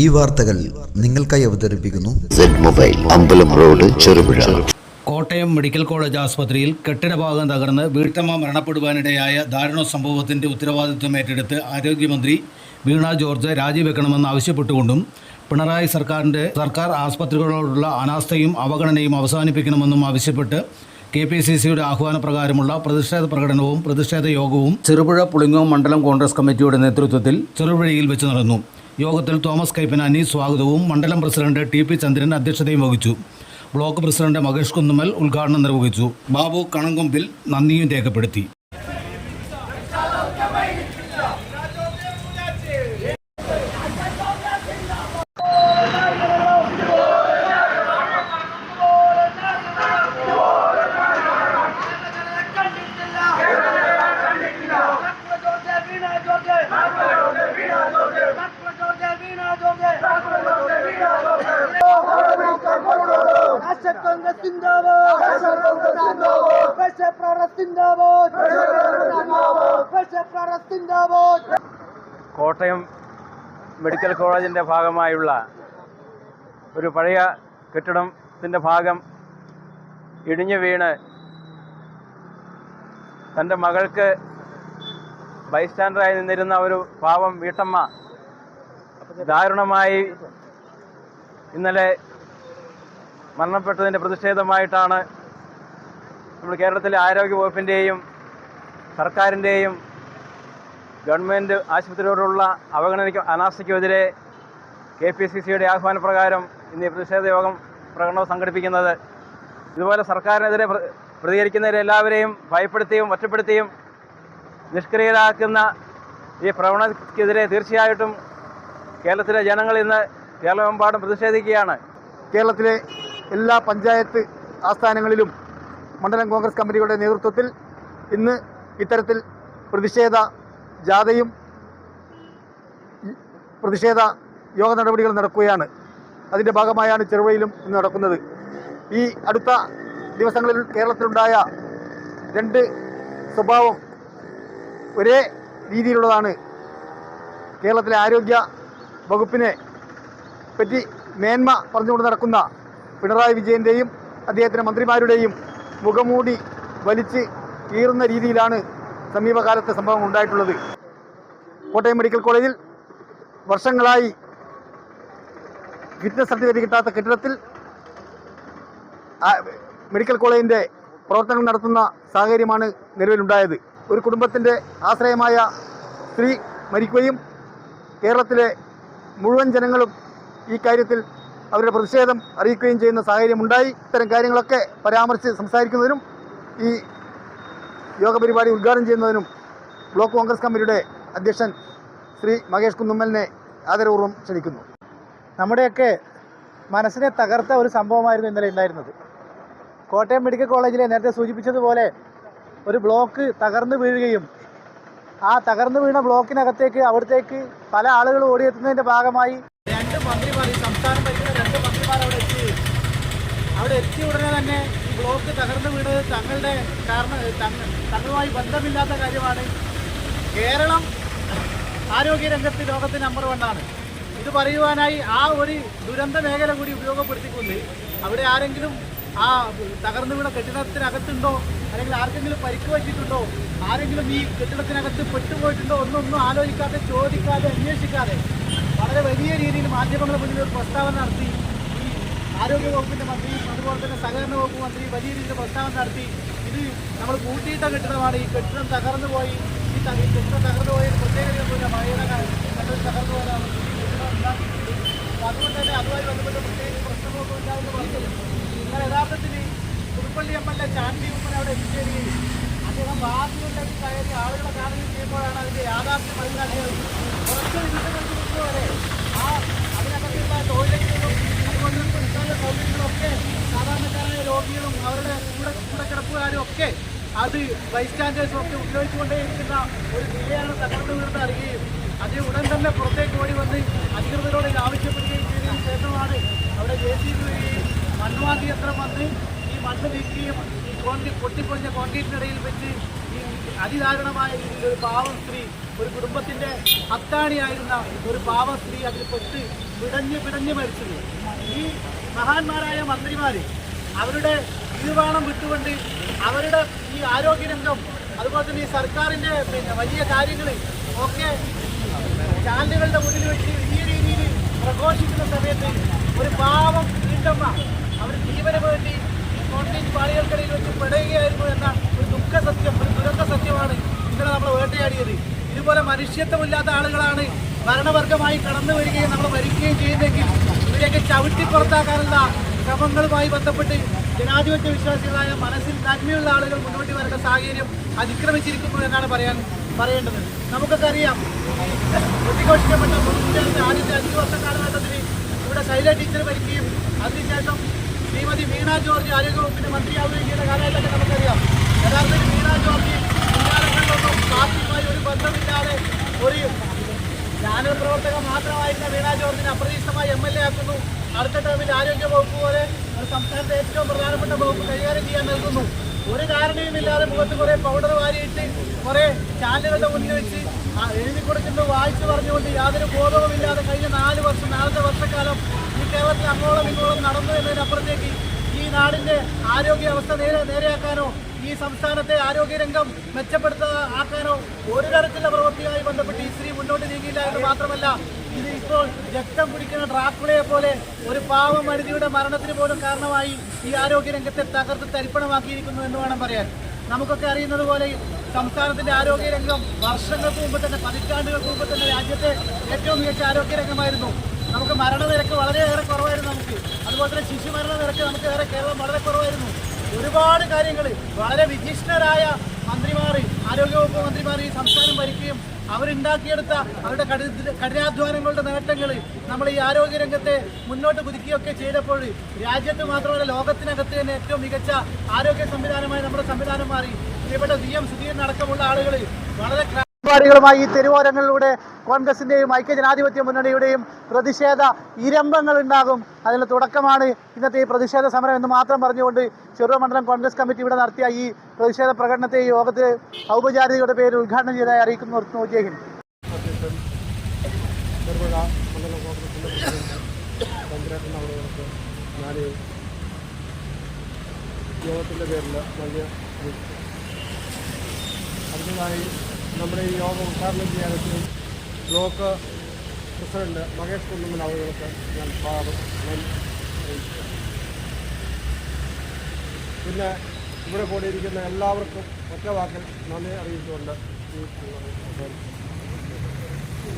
ഈ വാർത്തകൾ നിങ്ങൾക്കായി അവതരിപ്പിക്കുന്നു. Mobile Ambalam road Cherupuzha. Kottayam medical college ആസ്പത്രിയിൽ കെട്ടിടഭാഗം തകർന്ന് വീട്ടമ്മ മരണപ്പെടുവാനിടയായ ദാരുണ സംഭവത്തിന്റെ ഉത്തരവാദിത്വം ഏറ്റെടുത്ത് ആരോഗ്യമന്ത്രി വീണ ജോർജ് രാജിവെക്കണമെന്ന് ആവശ്യപ്പെട്ടുകൊണ്ടും പിണറായി സർക്കാരിന്റെ സർക്കാർ ആസ്പത്രികളോടുള്ള അനാസ്ഥയും അവഗണനയും അവസാനിപ്പിക്കണമെന്നും ആവശ്യപ്പെട്ട് കെ പി സി സിയുടെ ആഹ്വാനപ്രകാരമുള്ള പ്രതിഷേധ പ്രകടനവും പ്രതിഷേധ യോഗവും ചെറുപുഴ പുളിങ്ങോം മണ്ഡലം കോൺഗ്രസ് കമ്മിറ്റിയുടെ നേതൃത്വത്തിൽ ചെറുപുഴയിൽ വെച്ച് നടന്നു. യോഗത്തിൽ തോമസ് കൈപ്പനാനി സ്വാഗതവും. മണ്ഡലം പ്രസിഡന്റ് ടി പി ചന്ദ്രൻ അധ്യക്ഷതയും വഹിച്ചു. ബ്ലോക്ക് പ്രസിഡന്റ് മകേഷ് കുന്നുമൽ ഉദ്ഘാടനം നിർവഹിച്ചു. ബാബു കണങ്കൊമ്പിൽ നന്ദിയും രേഖപ്പെടുത്തി. കോട്ടയം മെഡിക്കൽ കോളേജിന്റെ ഭാഗമായുള്ള ഒരു പഴയ കെട്ടിടത്തിന്റെ ഭാഗം ഇടിഞ്ഞു വീണ് തന്റെ മകൾക്ക് ബൈസ്റ്റാൻഡറായി നിന്നിരുന്ന ഒരു പാവം വീട്ടമ്മ ദാരുണമായി ഇന്നലെ മരണപ്പെട്ടതിന്റെ പ്രതിഷേധമായിട്ടാണ് നമ്മൾ കേരളത്തിലെ ആരോഗ്യ വകുപ്പിന്റെയും സർക്കാരിന്റെയും ഗവൺമെന്റ് ആശുപത്രിയോടുള്ള അവഗണനയ്ക്ക് അനാസ്ഥയ്ക്കുമെതിരെ കെ പി സി സിയുടെ ആഹ്വാനപ്രകാരം ഇന്ന് പ്രതിഷേധ യോഗം പ്രകടനം സംഘടിപ്പിക്കുന്നത്. ഇതുപോലെ സർക്കാരിനെതിരെ പ്രതികരിക്കുന്നവരെല്ലാവരെയും ഭയപ്പെടുത്തിയും ഒറ്റപ്പെടുത്തിയും നിഷ്ക്രിയരാക്കുന്ന ഈ പ്രവണതയ്ക്കെതിരെ തീർച്ചയായിട്ടും കേരളത്തിലെ ജനങ്ങൾ ഇന്ന് കേരളമെമ്പാടും പ്രതിഷേധിക്കുകയാണ്. കേരളത്തിലെ എല്ലാ പഞ്ചായത്ത് ആസ്ഥാനങ്ങളിലും മണ്ഡലം കോൺഗ്രസ് കമ്മിറ്റിയുടെ നേതൃത്വത്തിൽ ഇന്ന് ഇത്തരത്തിൽ പ്രതിഷേധ ജാഥയും പ്രതിഷേധ യോഗ നടപടികൾ നടക്കുകയാണ്. അതിന്റെ ഭാഗമായാണ് ചെറുവയിലും ഇന്ന് നടക്കുന്നത്. ഈ അടുത്ത ദിവസങ്ങളിൽ കേരളത്തിലുണ്ടായ രണ്ട് സ്വഭാവം ഒരേ രീതിയിലുള്ളതാണ്. കേരളത്തിലെ ആരോഗ്യ വകുപ്പിനെ പറ്റി മേന്മ പറഞ്ഞുകൊണ്ട് നടക്കുന്ന പിണറായി വിജയന്റെയും അദ്ദേഹത്തിന്റെ മന്ത്രിമാരുടെയും മുഖമൂടി വലിച്ച് കീറുന്ന രീതിയിലാണ് സമീപകാലത്തെ സംഭവം ഉണ്ടായിട്ടുള്ളത്. കോട്ടയം മെഡിക്കൽ കോളേജിൽ വർഷങ്ങളായി ഫിറ്റ്നസ് സർട്ടിഫിക്കറ്റ് കിട്ടാത്ത കെട്ടിടത്തിൽ മെഡിക്കൽ കോളേജിന്റെ പ്രവർത്തനം നടത്തുന്ന സാഹചര്യമാണ് നിലവിലുണ്ടായത്. ഒരു കുടുംബത്തിന്റെ ആശ്രയമായ സ്ത്രീ മരിക്കുകയും കേരളത്തിലെ മുഴുവൻ ജനങ്ങളും ഈ കാര്യത്തിൽ അവരുടെ പ്രതിഷേധം അറിയിക്കുകയും ചെയ്യുന്ന സാഹചര്യമുണ്ടായി. ഇത്തരം കാര്യങ്ങളൊക്കെ പരാമർശിച്ച് സംസാരിക്കുന്നതിനും ഈ യോഗ പരിപാടി ഉദ്ഘാടനം ചെയ്യുന്നതിനും ബ്ലോക്ക് കോൺഗ്രസ് കമ്മിറ്റിയുടെ അധ്യക്ഷൻ ശ്രീ മഹേഷ് കുന്നുമ്മലിനെ ആദരപൂർവം ക്ഷണിക്കുന്നു. നമ്മുടെയൊക്കെ മനസ്സിനെ തകർത്ത ഒരു സംഭവമായിരുന്നു ഇന്നലെ ഉണ്ടായിരുന്നത്. കോട്ടയം മെഡിക്കൽ കോളേജിലെ നേരത്തെ സൂചിപ്പിച്ചതുപോലെ ഒരു ബ്ലോക്ക് തകർന്നു വീഴുകയും ആ തകർന്നു വീണ ബ്ലോക്കിനകത്തേക്ക് അവിടത്തേക്ക് പല ആളുകൾ ഓടിയെത്തുന്നതിന്റെ ഭാഗമായി മന്ത്രിമാർ ഈ സംസ്ഥാനം ഭരിക്കുന്ന രണ്ട് മന്ത്രിമാർ അവിടെ എത്തി. അവിടെ എത്തിയ ഉടനെ തന്നെ ഈ ബ്ലോക്ക് തകർന്നു വീണത് തങ്ങളുടെ കാരണം തങ്ങ- തങ്ങളുമായി ബന്ധമില്ലാത്ത കാര്യമാണ്. കേരളം ആരോഗ്യ രംഗത്ത് ലോകത്ത് നമ്പർ വണ്ണാണ് ഇത് പറയുവാനായി ആ ഒരു ദുരന്ത മേഖല കൂടി ഉപയോഗപ്പെടുത്തിക്കൊണ്ട് അവിടെ ആരെങ്കിലും ആ തകർന്നു വീണ കെട്ടിടത്തിനകത്തുണ്ടോ അല്ലെങ്കിൽ ആർക്കെങ്കിലും പരിക്ക് പറ്റിയിട്ടുണ്ടോ ആരെങ്കിലും ഈ കെട്ടിടത്തിനകത്ത് പെട്ടുപോയിട്ടുണ്ടോ ഒന്നൊന്നും ആലോചിക്കാതെ ചോദിക്കാതെ അന്വേഷിക്കാതെ വളരെ വലിയ രീതിയിൽ മാധ്യമങ്ങളെ മുന്നിൽ ഒരു പ്രസ്താവന നടത്തി. ഈ ആരോഗ്യ വകുപ്പിന്റെ മന്ത്രി അതുപോലെ തന്നെ സഹകരണ വകുപ്പ് മന്ത്രി വലിയ രീതിയിൽ പ്രസ്താവന നടത്തി. ഇത് നമ്മൾ കൂട്ടിയിട്ട കെട്ടിടമാണ്. ഈ കെട്ടിടം തകർന്നു പോയി ഈ കെട്ടിടം തകർന്നു പോയ പ്രത്യേകതയൊന്നുമില്ല ഒക്കെ അത് ബൈസ്റ്റാൻഡേഴ്സും ഒക്കെ ഉപയോഗിച്ചുകൊണ്ടേയിരിക്കുന്ന ഒരു നിലയാണ് തകർന്നു വീർന്ന് അറിയുകയും അത് ഉടൻ തന്നെ പുറത്തേക്ക് ഓടി വന്ന് അധികൃതരോട് ആവശ്യപ്പെടുകയും ചെയ്തതിനു ശേഷമാണ് അവിടെ ജെ സി ബി വരികയും മണ്ണുവാതി യന്ത്രം വന്ന് ഈ മണ്ണ് നീക്കുകയും ഈ കോൺക്രീറ്റ് പൊട്ടിപ്പൊഞ്ഞ കോൺക്രീറ്റിനിടയിൽ വെച്ച് ഈ അതിദാരുണമായ രീതിയിൽ ഒരു പാവം സ്ത്രീ ഒരു കുടുംബത്തിന്റെ അത്താണിയായിരുന്ന ഒരു പാവം സ്ത്രീ അതിൽ പൊട്ട് പിടഞ്ഞ് പിടഞ്ഞ് മരിച്ചത് ഈ മഹാന്മാരായ മന്ത്രിമാർ അവരുടെ ഇരുവാണം വിട്ടുകൊണ്ട് അവരുടെ ഈ ആരോഗ്യരംഗം അതുപോലെ തന്നെ ഈ സർക്കാരിന്റെ പിന്നെ വലിയ കാര്യങ്ങൾ ഒക്കെ ചാനലുകളുടെ മുന്നിൽ വെച്ച് ഈ രീതിയിൽ പ്രഘോഷിക്കുന്ന സമയത്ത് ഒരു പാവം വീട്ടമ്മ അവർ ജീവന് വേണ്ടി കോൺക്രീറ്റ് പാളികൾക്കിടയിൽ വെച്ച് പെടുകയായിരുന്നു എന്ന ഒരു ദുഃഖ സത്യം ഒരു ദുരന്ത സത്യമാണ് ഇന്നലെ നമ്മൾ വേട്ടയാടിയത്. ഇതുപോലെ മനുഷ്യത്വമില്ലാത്ത ആളുകളാണ് ഭരണവർഗമായി കടന്നു വരികയും നമ്മൾ ഭരിക്കുകയും ചെയ്യുന്നെങ്കിൽ ഇവരെയൊക്കെ ചവിട്ടി പുറത്താക്കാനുള്ള ശ്രമങ്ങളുമായി ബന്ധപ്പെട്ട് ജനാധിപത്യ വിശ്വാസികളായ മനസ്സിൽ നന്മയുള്ള ആളുകൾ മുന്നോട്ട് വരേണ്ട സാഹചര്യം അതിക്രമിച്ചിരിക്കുന്നു എന്നാണ് പറയാൻ പറയേണ്ടത്. നമുക്കൊക്കെ അറിയാം ഉദ്ഘോഷിക്കപ്പെട്ട മുഖ്യമന്ത്രി ആദ്യത്തെ അഞ്ച് വർഷക്കാലഘട്ടത്തിൽ ഇവിടെ ശൈല ടീച്ചർ ഭരിക്കുകയും അതിനുശേഷം ശ്രീമതി വീണ ജോർജ് ആരോഗ്യവകുപ്പിന്റെ മന്ത്രിയാവുകയും ചെയ്ത കാലഘട്ടമൊക്കെ നമുക്കറിയാം. യഥാർത്ഥത്തിൽ വീണ ജോർജ് മുൻകാലങ്ങളിലൊന്നും പാർട്ടിയുമായി ഒരു ബന്ധമില്ലാതെ ഒരു ചാനൽ പ്രവർത്തകൻ മാത്രമായിരുന്ന വീണ ജോർജിനെ അപ്രതീക്ഷിതമായി എം എൽ എ ആക്കുന്നു. അടുത്ത ടേമിൽ ആരോഗ്യ വകുപ്പ് പോലെ സംസ്ഥാനത്തെ ഏറ്റവും പ്രധാനപ്പെട്ട വകുപ്പ് കൈകാര്യം ചെയ്യാൻ നൽകുന്നു. ഒരു കാരണവുമില്ലാതെ മുഖത്ത് കുറെ പൗഡർ വാരിയിട്ട് കുറെ ചാനലുകളുടെ മുന്നിൽ വെച്ച് എഴുതി കൊടുക്കുന്നത് വായിച്ചു പറഞ്ഞുകൊണ്ട് യാതൊരു ബോധവുമില്ലാതെ കഴിഞ്ഞ നാല് വർഷം നാലത്തെ വർഷക്കാലം ഈ കേരളത്തിൽ അങ്ങോളം ഇങ്ങോളം നടന്നു എന്നതിനപ്പുറത്തേക്ക് ഈ നാടിന്റെ ആരോഗ്യ അവസ്ഥ നേരെ നേരെയാക്കാനോ ഈ സംസ്ഥാനത്തെ ആരോഗ്യരംഗം മെച്ചപ്പെടുത്താ ആക്കാനോ ഒരു തരത്തിലുള്ള പ്രവൃത്തിയുമായി ബന്ധപ്പെട്ട് ഈ സ്ത്രീ മുന്നോട്ട് നീങ്ങിയില്ല എന്ന് മാത്രമല്ല ഇത് ഇപ്പോൾ രക്തം പിടിക്കുന്ന ഡ്രാക്കുളയെ പോലെ ഒരു പാവ മരുതിയുടെ മരണത്തിന് പോലും കാരണമായി ഈ ആരോഗ്യ രംഗത്തെ തകർത്ത് തരിപ്പണമാക്കിയിരിക്കുന്നു എന്ന് വേണം പറയാൻ. നമുക്കൊക്കെ അറിയുന്നത് പോലെ സംസ്ഥാനത്തിന്റെ ആരോഗ്യരംഗം വർഷങ്ങൾക്ക് മുമ്പ് തന്നെ പതിറ്റാണ്ടുകൾക്ക് മുമ്പ് തന്നെ രാജ്യത്തെ ഏറ്റവും മികച്ച ആരോഗ്യരംഗമായിരുന്നു നമുക്ക് മരണനിരക്ക് വളരെയേറെ കുറവായിരുന്നു നമുക്ക്. അതുപോലെ തന്നെ ശിശു മരണനിരക്ക് നമുക്ക് ഏറെ കേരളം വളരെ കുറവായിരുന്നു. ഒരുപാട് കാര്യങ്ങൾ വളരെ വിധിഷ്ഠരായ മന്ത്രിമാർ ആരോഗ്യവകുപ്പ് മന്ത്രിമാർ ഈ സംസ്ഥാനം ഭരിക്കുകയും അവരുണ്ടാക്കിയെടുത്ത അവരുടെ കഠിന കഠിനാധ്വാനങ്ങളുടെ നേട്ടങ്ങൾ നമ്മൾ ഈ ആരോഗ്യ രംഗത്തെ മുന്നോട്ട് കുതിക്കുകയൊക്കെ ചെയ്തപ്പോൾ രാജ്യത്ത് മാത്രമല്ല ലോകത്തിനകത്ത് തന്നെ ഏറ്റവും മികച്ച ആരോഗ്യ സംവിധാനമായി നമ്മുടെ സംവിധാനം മാറി. പ്രിയപ്പെട്ട സി എം സുധീരൻ അടക്കമുള്ള ആളുകൾ വളരെ പരിപാടികളുമായി ഈ തെരുവോരങ്ങളിലൂടെ കോൺഗ്രസിന്റെയും ഐക്യജനാധിപത്യ മുന്നണിയുടെയും പ്രതിഷേധ ഇരമ്പങ്ങൾ ഉണ്ടാകും. അതിന് തുടക്കമാണ് ഇന്നത്തെ ഈ പ്രതിഷേധ സമരം എന്ന് മാത്രം പറഞ്ഞുകൊണ്ട് ചെറുവ മണ്ഡലം കോൺഗ്രസ് കമ്മിറ്റി ഇവിടെ നടത്തിയ ഈ പ്രതിഷേധ പ്രകടനത്തെ ഈ യോഗത്തെ ഔപചാരികയുടെ പേര് ഉദ്ഘാടനം ചെയ്തതായി അറിയിക്കുന്നു. ഞാൻ യോഗത്തിന്റെ പേരിൽ വലിയ അടുത്തതായി നമ്മുടെ ഈ യോഗം ഉദ്ഘാടനം ചെയ്യാനെത്തി ബ്ലോക്ക് പ്രസിഡന്റ് മഹേഷ് കുന്നമ്മൻ അവർക്ക് ഞാൻ സ്വാഗതം പിന്നെ ഇവിടെ കൂടിയിരിക്കുന്ന എല്ലാവർക്കും ഒറ്റ വാക്കിൽ നന്ദി അറിയിച്ചുകൊണ്ട് ഈ.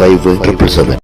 five triple seven